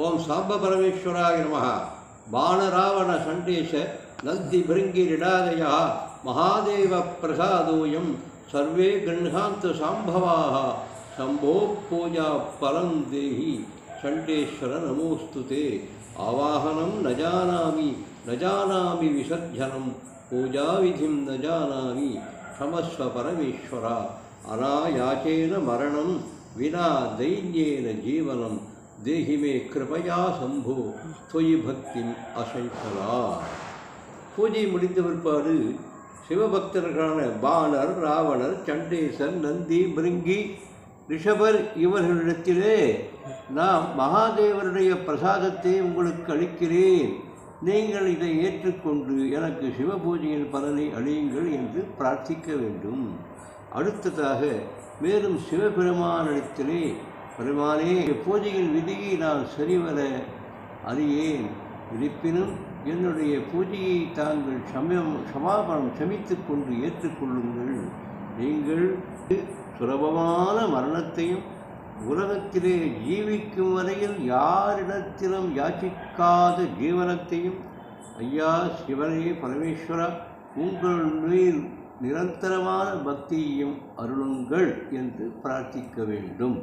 ஓம் சாம்ப பரமேஸ்வராய நமகா பானராவண சண்டேஷ நந்தி பிருங்கிரிடாதயா மகாதேவ பிரசாதோயம் சர்வே கண்காந்த சாம்பவாக சம்போ பூஜா பலம் தேகி சண்டேஸ்வர நமோஸ்துதே ஆவாகனம் ந ஜானாமி. ந ஜானாமி விசர்ஜனம். பூஜாவிதிம் ந ஜானாமி. சமஸ்வ பரமேஸ்வரா. அநாயாச்சேன மரணம். வினா தைன்யேன ஜீவனம். தேகிமே கிருபையா சம்போ தொய் பக்தி அசைத்தலா. பூஜை முடிந்த பிற்பாடு சிவபக்தர்களான பாணர் ராவணர் சண்டேசர் நந்தி மிருங்கி ரிஷபர் இவர்களிடத்திலே நாம் மகாதேவருடைய பிரசாதத்தை உங்களுக்கு அளிக்கிறேன். நீங்கள் இதை ஏற்றுக்கொண்டு எனக்கு சிவபூஜையின் பலனை அழியுங்கள் என்று பிரார்த்திக்க வேண்டும். அடுத்ததாக மேலும் சிவபெருமானிடத்திலே பெருமானே பூஜையின் விதியை நான் சரிவர அறியேன். இருப்பினும் என்னுடைய பூஜையை தாங்கள் சமயம் சமாபனம் சமித்து கொண்டு ஏற்றுக்கொள்ளுங்கள். நீங்கள் சுலபமான மரணத்தையும் உலகத்திலே ஜீவிக்கும் வரையில் யாரிடத்திலும் யாச்சிக்காத ஜீவனத்தையும் ஐயா சிவனே பரமேஸ்வரா உங்கள் மேல் நிரந்தரமான பக்தியையும் அருளுங்கள் என்று பிரார்த்திக்க வேண்டும்.